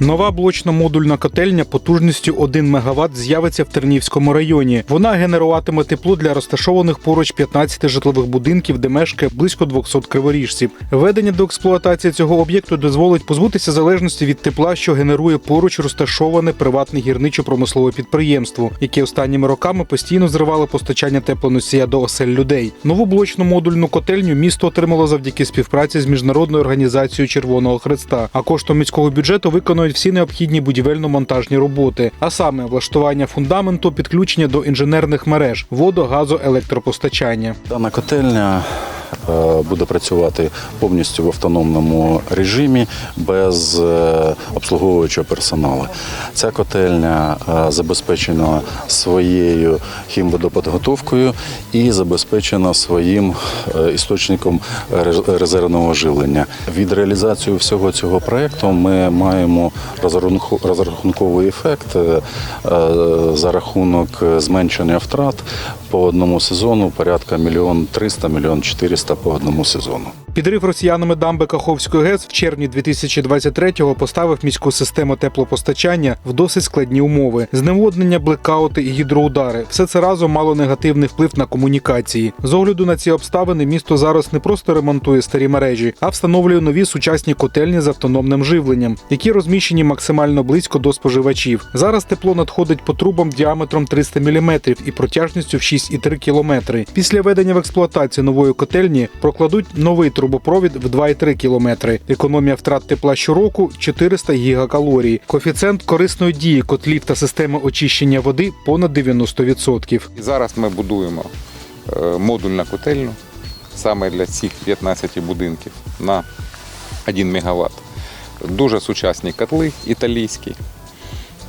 Нова блочно-модульна котельня потужністю 1 МВт з'явиться в Тернівському районі. Вона генеруватиме тепло для розташованих поруч 15 житлових будинків, де мешкає близько 200 криворіжців. Введення до експлуатації цього об'єкту дозволить позбутися залежності від тепла, що генерує поруч розташоване приватне гірничо-промислове підприємство, яке останніми роками постійно зривало постачання теплоносія до осель людей. Нову блочно-модульну котельню місто отримало завдяки співпраці з міжнародною організацією Червоного Хреста. А коштом міського бюджету виконують всі необхідні будівельно-монтажні роботи, а саме влаштування фундаменту, підключення до інженерних мереж, водо, газо, електропостачання. Дана котельня буде працювати повністю в автономному режимі без е, обслуговуючого персоналу. Ця котельня е, забезпечена своєю хімводоподготовкою і забезпечена своїм е, істочником резервного живлення. Від реалізації всього цього проекту ми маємо розрахунковий ефект е, е, за рахунок зменшення втрат по одному сезону порядка мільйон триста, мільйон чотириста по одному сезону. Підрив росіянами дамби Каховської ГЕС в червні 2023-го поставив міську систему теплопостачання в досить складні умови: зневоднення, блекаути і гідроудари. Все це разом мало негативний вплив на комунікації. З огляду на ці обставини місто зараз не просто ремонтує старі мережі, а встановлює нові сучасні котельні з автономним живленням, які розміщені максимально близько до споживачів. Зараз тепло надходить по трубам діаметром 300 мм і протяжністю в 6,3 км. Після введення в експлуатацію нової котельні прокладуть новий трубопровід в 2,3 км. Економія втрат тепла щороку 400 гігакалорій. Коефіцієнт корисної дії котлів та системи очищення води понад 90%. І зараз ми будуємо е, модульну котельну саме для цих 15 будинків на 1 МВт. Дуже сучасні котли італійські,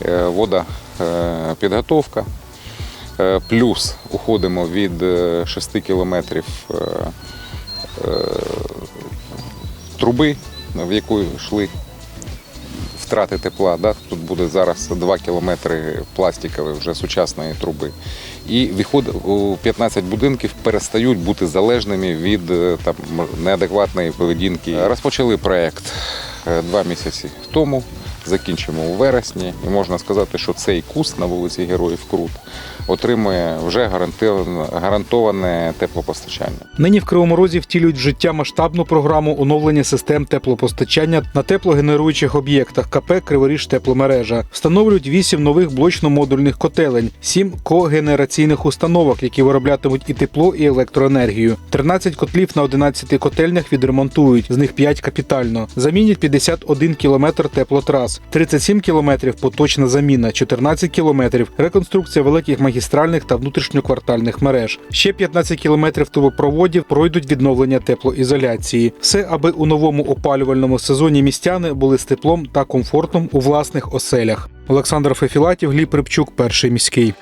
е, водопідготовка. Е, Плюс уходимо від е, 6 кілометрів труби, в яку йшли втрати тепла. Да? Тут буде зараз 2 кілометри пластикової вже сучасної труби. І виходить, у 15 будинків перестають бути залежними від е, там, неадекватної поведінки. Розпочали проєкт е, два місяці тому. Закінчимо у вересні, і можна сказати, що цей куст на вулиці Героїв Крут отримує вже гарантоване, теплопостачання. Нині в Кривому Розі втілюють в життя масштабну програму оновлення систем теплопостачання на теплогенеруючих об'єктах КП Криворіж тепломережа. Встановлюють 8 нових блочно-модульних котелень, 7 когенераційних установок, які вироблятимуть і тепло, і електроенергію. 13 котлів на 11 котельнях відремонтують, з них 5 капітально. Замінять 51 кілометр теплотрас, 37 кілометрів поточна заміна, 14 кілометрів реконструкція великих магістральних та внутрішньоквартальних мереж. Ще 15 кілометрів трубопроводів пройдуть відновлення теплоізоляції. Все, аби у новому опалювальному сезоні містяни були з теплом та комфортом у власних оселях. Олександр Фефілатів, Гліб Рибчук, перший міський.